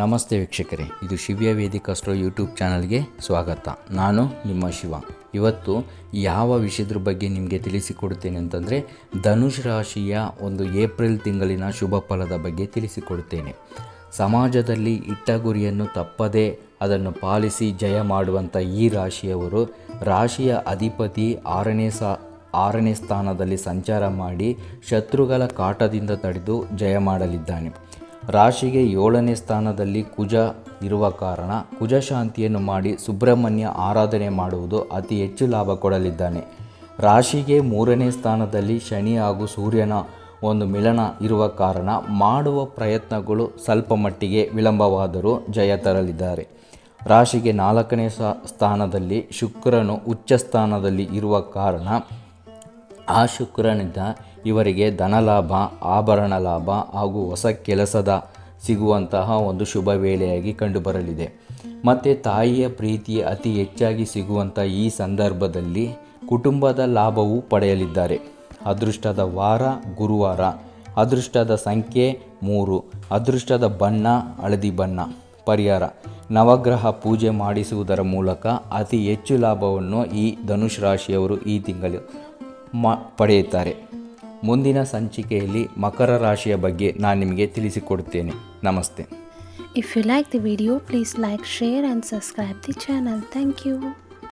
ನಮಸ್ತೆ ವೀಕ್ಷಕರೇ, ಇದು ಶಿವ್ಯ ವೇದಿಕ ಸ್ಟ್ರೋ ಯೂಟ್ಯೂಬ್ ಚಾನಲ್ಗೆ ಸ್ವಾಗತ. ನಾನು ನಿಮ್ಮ ಶಿವ. ಇವತ್ತು ಯಾವ ವಿಷಯದ್ರ ಬಗ್ಗೆ ನಿಮಗೆ ತಿಳಿಸಿಕೊಡುತ್ತೇನೆ ಅಂತಂದರೆ, ಧನುಷ್ ರಾಶಿಯ ಒಂದು ಏಪ್ರಿಲ್ ತಿಂಗಳಿನ ಶುಭ ಫಲದ ಬಗ್ಗೆ ತಿಳಿಸಿಕೊಡುತ್ತೇನೆ. ಸಮಾಜದಲ್ಲಿ ಇಟ್ಟ ಗುರಿಯನ್ನು ತಪ್ಪದೇ ಅದನ್ನು ಪಾಲಿಸಿ ಜಯ ಮಾಡುವಂಥ ಈ ರಾಶಿಯವರು ರಾಶಿಯ ಅಧಿಪತಿ ಆರನೇ ಸಾ, ಆರನೇ ಸ್ಥಾನದಲ್ಲಿ ಸಂಚಾರ ಮಾಡಿ ಶತ್ರುಗಳ ಕಾಟದಿಂದ ತಡೆದು ಜಯ ಮಾಡಲಿದ್ದಾನೆ. ರಾಶಿಗೆ ಏಳನೇ ಸ್ಥಾನದಲ್ಲಿ ಕುಜ ಇರುವ ಕಾರಣ ಕುಜ ಶಾಂತಿಯನ್ನು ಮಾಡಿ ಸುಬ್ರಹ್ಮಣ್ಯ ಆರಾಧನೆ ಮಾಡುವುದು ಅತಿ ಹೆಚ್ಚು ಲಾಭ ಕೊಡಲಿದ್ದಾನೆ. ರಾಶಿಗೆ ಮೂರನೇ ಸ್ಥಾನದಲ್ಲಿ ಶನಿ ಹಾಗೂ ಸೂರ್ಯನ ಒಂದು ಮಿಲನ ಇರುವ ಕಾರಣ ಮಾಡುವ ಪ್ರಯತ್ನಗಳು ಸ್ವಲ್ಪ ಮಟ್ಟಿಗೆ ವಿಳಂಬವಾದರೂ ಜಯ ತರಲಿದ್ದಾರೆ. ರಾಶಿಗೆ ನಾಲ್ಕನೇ ಸ್ಥಾನದಲ್ಲಿ ಶುಕ್ರನು ಉಚ್ಚ ಸ್ಥಾನದಲ್ಲಿ ಇರುವ ಕಾರಣ ಆ ಶುಕ್ರನಿಂದ ಇವರಿಗೆ ಧನಲಾಭ, ಆಭರಣ ಲಾಭ ಹಾಗೂ ಹೊಸ ಕೆಲಸದ ಸಿಗುವಂತಹ ಒಂದು ಶುಭ ವೇಳೆಯಾಗಿ ಕಂಡುಬರಲಿದೆ. ಮತ್ತು ತಾಯಿಯ ಪ್ರೀತಿ ಅತಿ ಹೆಚ್ಚಾಗಿ ಸಿಗುವಂಥ ಈ ಸಂದರ್ಭದಲ್ಲಿ ಕುಟುಂಬದ ಲಾಭವೂ ಪಡೆಯಲಿದ್ದಾರೆ. ಅದೃಷ್ಟದ ವಾರ ಗುರುವಾರ, ಅದೃಷ್ಟದ ಸಂಖ್ಯೆ ಮೂರು, ಅದೃಷ್ಟದ ಬಣ್ಣ ಹಳದಿ ಬಣ್ಣ. ಪರಿಹಾರ, ನವಗ್ರಹ ಪೂಜೆ ಮಾಡಿಸುವುದರ ಮೂಲಕ ಅತಿ ಹೆಚ್ಚು ಲಾಭವನ್ನು ಈ ಧನುಷ್ ರಾಶಿಯವರು ಈ ತಿಂಗಳು ಮ, ಪಡೆಯುತ್ತಾರೆ. ಮುಂದಿನ ಸಂಚಿಕೆಯಲ್ಲಿ ಮಕರ ರಾಶಿಯ ಬಗ್ಗೆ ನಾನು ನಿಮಗೆ ತಿಳಿಸಿಕೊಡುತ್ತೇನೆ ನಮಸ್ತೆ. If you like the video please like share and subscribe the channel thank you.